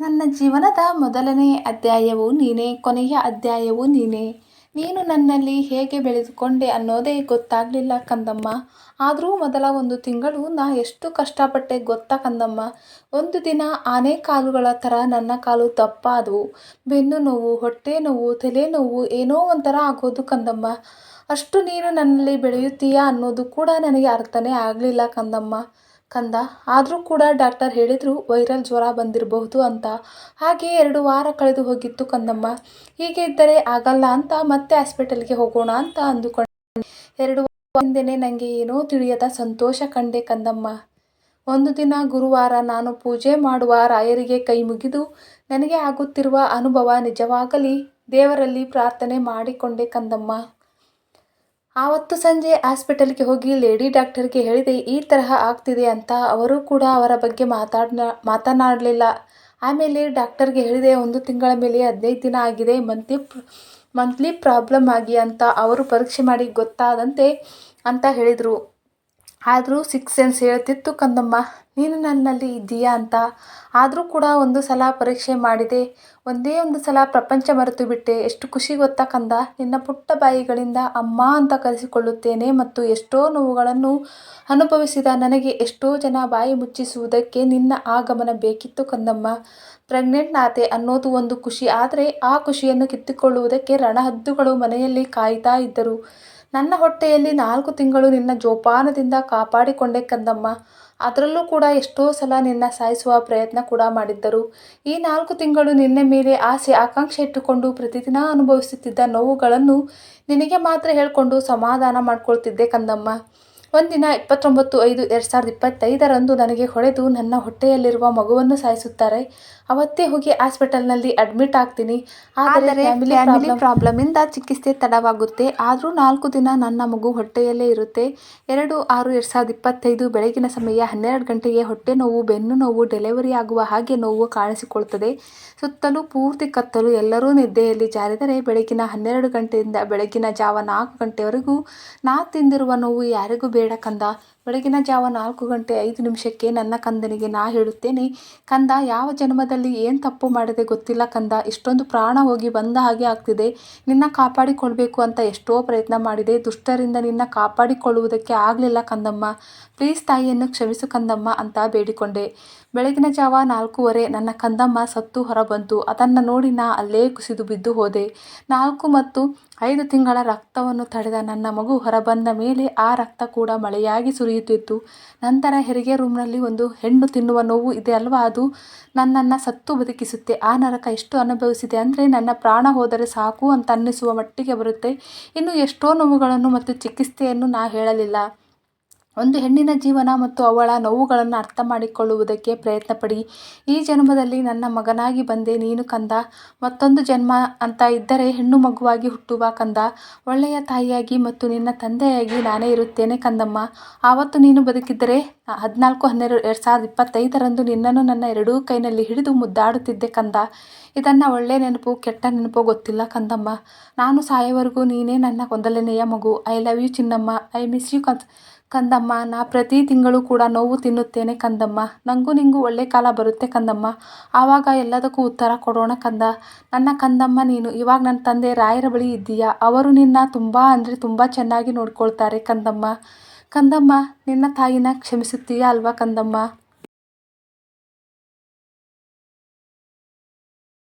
ನನ್ನ ಜೀವನದ ಮೊದಲನೇ ಅಧ್ಯಾಯವು ನೀನೇ, ಕೊನೆಯ ಅಧ್ಯಾಯವು ನೀನೇ. ನೀನು ನನ್ನಲ್ಲಿ ಹೇಗೆ ಬೆಳೆದುಕೊಂಡೆ ಅನ್ನೋದೇ ಗೊತ್ತಾಗಲಿಲ್ಲ ಕಂದಮ್ಮ. ಆದರೂ ಮೊದಲ ಒಂದು ತಿಂಗಳು ನಾ ಎಷ್ಟು ಕಷ್ಟಪಟ್ಟೆ ಗೊತ್ತಾ ಕಂದಮ್ಮ. ಒಂದು ದಿನ ಆನೆ ಕಾಲುಗಳ ಥರ ನನ್ನ ಕಾಲು ದಪ್ಪ ಬೆನ್ನು ನೋವು, ಹೊಟ್ಟೆ ನೋವು, ತಲೆ ನೋವು ಏನೋ ಒಂಥರ ಆಗೋದು ಕಂದಮ್ಮ. ಅಷ್ಟು ನೀನು ನನ್ನಲ್ಲಿ ಬೆಳೆಯುತ್ತೀಯಾ ಅನ್ನೋದು ಕೂಡ ನನಗೆ ಅರ್ಥನೇ ಆಗಲಿಲ್ಲ ಕಂದಮ್ಮ. ಕಂದ. ಆದರೂ ಕೂಡ ಡಾಕ್ಟರ್ ಹೇಳಿದರು ವೈರಲ್ ಜ್ವರ ಬಂದಿರಬಹುದು ಅಂತ. ಹಾಗೆ ಎರಡು ವಾರ ಕಳೆದು ಹೋಗಿತ್ತು ಕಂದಮ್ಮ. ಹೀಗೆ ಇದ್ದರೆ ಆಗಲ್ಲ ಅಂತ ಮತ್ತೆ ಹಾಸ್ಪಿಟಲ್ಗೆ ಹೋಗೋಣ ಅಂತ ಅಂದುಕೊಂಡೆ. ಎರಡು ಹಿಂದೆನೆ ನನಗೆ ಏನೋ ತಿಳಿಯದ ಸಂತೋಷ ಕಂಡೆ ಕಂದಮ್ಮ. ಒಂದು ದಿನ ಗುರುವಾರ ನಾನು ಪೂಜೆ ಮಾಡುವ ರಾಯರಿಗೆ ಕೈ ಮುಗಿದು ನನಗೆ ಆಗುತ್ತಿರುವ ಅನುಭವ ನಿಜವಾಗಲಿ ದೇವರಲ್ಲಿ ಪ್ರಾರ್ಥನೆ ಮಾಡಿಕೊಂಡೆ ಕಂದಮ್ಮ. ಆವತ್ತು ಸಂಜೆ ಆಸ್ಪಿಟಲ್ಗೆ ಹೋಗಿ ಲೇಡಿ ಡಾಕ್ಟರ್ಗೆ ಹೇಳಿದೆ, ಈ ತರಹ ಆಗ್ತಿದೆ ಅಂತ. ಅವರು ಕೂಡ ಅವರ ಬಗ್ಗೆ ಮಾತಾಡ ಮಾತನಾಡಲಿಲ್ಲ. ಆಮೇಲೆ ಡಾಕ್ಟರ್ಗೆ ಹೇಳಿದೆ, ಒಂದು ತಿಂಗಳ ಮೇಲೆ ಹದಿನೈದು ದಿನ ಆಗಿದೆ, ಮಂತ್ಲಿ ಮಂತ್ಲಿ ಪ್ರಾಬ್ಲಮ್ ಆಗಿ ಅಂತ. ಅವರು ಪರೀಕ್ಷೆ ಮಾಡಿ ಗೊತ್ತಾದಂತೆ ಅಂತ ಹೇಳಿದರು. ಆದರೂ ಸಿಕ್ಸ್ ಸೆನ್ಸ್ ಹೇಳ್ತಿತ್ತು ಕಂದಮ್ಮ. ನೀನು ನನ್ನಲ್ಲಿ ಇದ್ದೀಯಾ ಅಂತ. ಆದರೂ ಕೂಡ ಒಂದು ಸಲ ಪರೀಕ್ಷೆ ಮಾಡಿದೆ. ಒಂದೇ ಒಂದು ಸಲ ಪ್ರಪಂಚ ಮರೆತು ಬಿಟ್ಟೆ. ಎಷ್ಟು ಖುಷಿ ಗೊತ್ತಾ ಕಂದ? ನಿನ್ನ ಪುಟ್ಟ ಬಾಯಿಗಳಿಂದ ಅಮ್ಮ ಅಂತ ಕರೆಸಿಕೊಳ್ಳುತ್ತೇನೆ ಮತ್ತು ಎಷ್ಟೋ ನೋವುಗಳನ್ನು ಅನುಭವಿಸಿದ ನನಗೆ ಎಷ್ಟೋ ಜನ ಬಾಯಿ ಮುಚ್ಚಿಸುವುದಕ್ಕೆ ನಿನ್ನ ಆಗಮನ ಬೇಕಿತ್ತು ಕಂದಮ್ಮ. ಪ್ರೆಗ್ನೆಂಟ್ ನಾತೆ ಅನ್ನೋದು ಒಂದು ಖುಷಿ. ಆದರೆ ಆ ಖುಷಿಯನ್ನು ಕಿತ್ತುಕೊಳ್ಳುವುದಕ್ಕೆ ರಣಹದ್ದುಗಳು ಮನೆಯಲ್ಲಿ ಕಾಯ್ತಾ ಇದ್ದರು. ನನ್ನ ಹೊಟ್ಟೆಯಲ್ಲಿ ನಾಲ್ಕು ತಿಂಗಳು ನಿನ್ನ ಜೋಪಾನದಿಂದ ಕಾಪಾಡಿಕೊಂಡೆ ಕಂದಮ್ಮ. ಅದರಲ್ಲೂ ಕೂಡ ಎಷ್ಟೋ ಸಲ ನಿನ್ನ ಸಾಯಿಸುವ ಪ್ರಯತ್ನ ಕೂಡ ಮಾಡಿದ್ದರು. ಈ ನಾಲ್ಕು ತಿಂಗಳು ನಿನ್ನ ಮೇಲೆ ಆಸೆ, ಆಕಾಂಕ್ಷೆ ಇಟ್ಟುಕೊಂಡು ಪ್ರತಿದಿನ ಅನುಭವಿಸುತ್ತಿದ್ದ ನೋವುಗಳನ್ನು ನಿನಗೆ ಮಾತ್ರ ಹೇಳಿಕೊಂಡು ಸಮಾಧಾನ ಮಾಡಿಕೊಳ್ತಿದ್ದೆ ಕಂದಮ್ಮ. ಒಂದಿನ ಇಪ್ಪತ್ತೊಂಬತ್ತು ಐದು ಎರಡು ಸಾವಿರದ ಇಪ್ಪತ್ತೈದರಂದು ನನಗೆ ಹೊಡೆದು ನನ್ನ ಹೊಟ್ಟೆಯಲ್ಲಿರುವ ಮಗುವನ್ನು ಸಾಯಿಸುತ್ತಾರೆ. ಅವತ್ತೇ ಹೋಗಿ ಹಾಸ್ಪಿಟಲ್ನಲ್ಲಿ ಅಡ್ಮಿಟ್ ಆಗ್ತೀನಿ. ಆದರೆ ಫ್ಯಾಮಿಲಿ ಪ್ರಾಬ್ಲಮಿಂದ ಚಿಕಿತ್ಸೆ ತಡವಾಗುತ್ತೆ. ಆದರೂ ನಾಲ್ಕು ದಿನ ನನ್ನ ಮಗು ಹೊಟ್ಟೆಯಲ್ಲೇ ಇರುತ್ತೆ. ಎರಡು ಆರು ಎರಡು ಸಾವಿರದ ಇಪ್ಪತ್ತೈದು ಬೆಳಗಿನ ಸಮಯ ಹನ್ನೆರಡು ಗಂಟೆಗೆ ಹೊಟ್ಟೆ ನೋವು ಬೆನ್ನು ನೋವು ಡೆಲಿವರಿ ಆಗುವ ಹಾಗೆ ನೋವು ಕಾಣಿಸಿಕೊಳ್ಳುತ್ತದೆ ಸುತ್ತಲೂ ಪೂರ್ತಿ ಕತ್ತಲು ಎಲ್ಲರೂ ನಿದ್ದೆಯಲ್ಲಿ ಜಾರಿದರೆ ಬೆಳಗಿನ ಹನ್ನೆರಡು ಗಂಟೆಯಿಂದ ಬೆಳಗಿನ ಜಾವ ನಾಲ್ಕು ಗಂಟೆವರೆಗೂ ನಾ ತಿಂದಿರುವ ನೋವು ಯಾರಿಗೂ ಬೇಡ. ಕಂದ. ಬೆಳಗಿನ ಜಾವ ನಾಲ್ಕು ಗಂಟೆ ಐದು ನಿಮಿಷಕ್ಕೆ ನನ್ನ ಕಂದನಿಗೆ ನಾ ಹೇಳುತ್ತೇನೆ, ಕಂದ ಯಾವ ಜನ್ಮದಲ್ಲಿ ಏನು ತಪ್ಪು ಮಾಡಿದೆ ಗೊತ್ತಿಲ್ಲ ಕಂದ, ಇಷ್ಟೊಂದು ಪ್ರಾಣ ಹೋಗಿ ಬಂದ ಹಾಗೆ ಆಗ್ತಿದೆ, ನಿನ್ನ ಕಾಪಾಡಿಕೊಳ್ಬೇಕು ಅಂತ ಎಷ್ಟೋ ಪ್ರಯತ್ನ ಮಾಡಿದೆ, ದುಷ್ಟರಿಂದ ನಿನ್ನ ಕಾಪಾಡಿಕೊಳ್ಳುವುದಕ್ಕೆ ಆಗಲಿಲ್ಲ ಕಂದಮ್ಮ ಪ್ಲೀಸ್ ತಾಯಿಯನ್ನು ಕ್ಷಮಿಸು ಕಂದಮ್ಮ ಅಂತ ಬೇಡಿಕೊಂಡೆ. ಬೆಳಗಿನ ಜಾವ ನಾಲ್ಕೂವರೆ ನನ್ನ ಕಂದಮ್ಮ ಸತ್ತು ಹೊರಬಂತು, ಅದನ್ನು ನೋಡಿ ನಾ ಅಲ್ಲೇ ಕುಸಿದು ಬಿದ್ದು ಹೋದೆ. ನಾಲ್ಕು ಮತ್ತು ಐದು ತಿಂಗಳ ರಕ್ತವನ್ನು ತಡೆದ ನನ್ನ ಮಗು ಹೊರಬಂದ ಮೇಲೆ ಆ ರಕ್ತ ಕೂಡ ಮಳೆಯಾಗಿ ಸುರಿಯುತ್ತಿತ್ತು ನಂತರ ಹೆರಿಗೆ ರೂಮ್ನಲ್ಲಿ ಒಂದು ಹೆಣ್ಣು ತಿನ್ನುವ ನೋವು ಇದೆ ಅಲ್ವಾ ಅದು? ನನ್ನನ್ನು ಸತ್ತು ಬದುಕಿಸುತ್ತೆ. ಆ ನರಕ ಎಷ್ಟು ಅನುಭವಿಸಿದೆ ಅಂದರೆ ನನ್ನ ಪ್ರಾಣ ಹೋದರೆ ಸಾಕು ಅಂತ ಅನ್ನಿಸುವ ಮಟ್ಟಿಗೆ ಬರುತ್ತೆ. ಇನ್ನು ಎಷ್ಟೋ ನೋವುಗಳನ್ನು ಮತ್ತು ಚಿಕಿತ್ಸೆಯನ್ನು ನಾ ಹೇಳಲಿಲ್ಲ. ಒಂದು ಹೆಣ್ಣಿನ ಜೀವನ ಮತ್ತು ಅವಳ ನೋವುಗಳನ್ನು ಅರ್ಥ ಮಾಡಿಕೊಳ್ಳುವುದಕ್ಕೆ ಪ್ರಯತ್ನಪಡಿ. ಈ ಜನ್ಮದಲ್ಲಿ ನನ್ನ ಮಗನಾಗಿ ಬಂದೆ, ನೀನು ಕಂದ. ಮತ್ತೊಂದು ಜನ್ಮ ಅಂತ ಇದ್ದರೆ ಹೆಣ್ಣು ಮಗುವಾಗಿ ಹುಟ್ಟುವ ಕಂದ. ಒಳ್ಳೆಯ ತಾಯಿಯಾಗಿ ಮತ್ತು ನಿನ್ನ ತಂದೆಯಾಗಿ ನಾನೇ ಇರುತ್ತೇನೆ ಕಂದಮ್ಮ. ಆವತ್ತು ನೀನು ಬದುಕಿದ್ದರೆ ಹದಿನಾಲ್ಕು, ಹನ್ನೆರಡು, ಎರಡು ಸಾವಿರದ ಇಪ್ಪತ್ತೈದರಂದು ನಿನ್ನನ್ನು ನನ್ನ ಎರಡೂ ಕೈನಲ್ಲಿ ಹಿಡಿದು ಮುದ್ದಾಡುತ್ತಿದ್ದೆ ಕಂದ. ಇದನ್ನು ಒಳ್ಳೆಯ ನೆನಪು, ಕೆಟ್ಟ ನೆನಪು ಗೊತ್ತಿಲ್ಲ ಕಂದಮ್ಮ. ನಾನು ಸಾಯೋವರೆಗೂ ನೀನೇ ನನ್ನ ಮೊದಲನೆಯ ಮಗು. ಐ ಲವ್ ಯು ಚಿನ್ನಮ್ಮ. ಐ ಮಿಸ್ ಯು ಕಂದ್. ಕಂದಮ್ಮ, ನಾ ಪ್ರತಿ ತಿಂಗಳು ಕೂಡ ನೋವು ತಿನ್ನುತ್ತೇನೆ ಕಂದಮ್ಮ. ನನಗೂ ನಿಂಗೂ ಒಳ್ಳೆ ಕಾಲ ಬರುತ್ತೆ ಕಂದಮ್ಮ. ಆವಾಗ ಎಲ್ಲದಕ್ಕೂ ಉತ್ತರ ಕೊಡೋಣ ಕಂದ. ನನ್ನ ಕಂದಮ್ಮ ನೀನು, ಇವಾಗ ನನ್ನ ತಂದೆ ರಾಯರ ಬಳಿ ಇದ್ದೀಯಾ? ಅವರು ನಿನ್ನ ತುಂಬ ಅಂದರೆ ತುಂಬ ಚೆನ್ನಾಗಿ ನೋಡ್ಕೊಳ್ತಾರೆ ಕಂದಮ್ಮ. ಕಂದಮ್ಮ, ನಿನ್ನ ತಾಯಿನ ಕ್ಷಮಿಸುತ್ತೀಯಾ ಅಲ್ವಾ ಕಂದಮ್ಮ?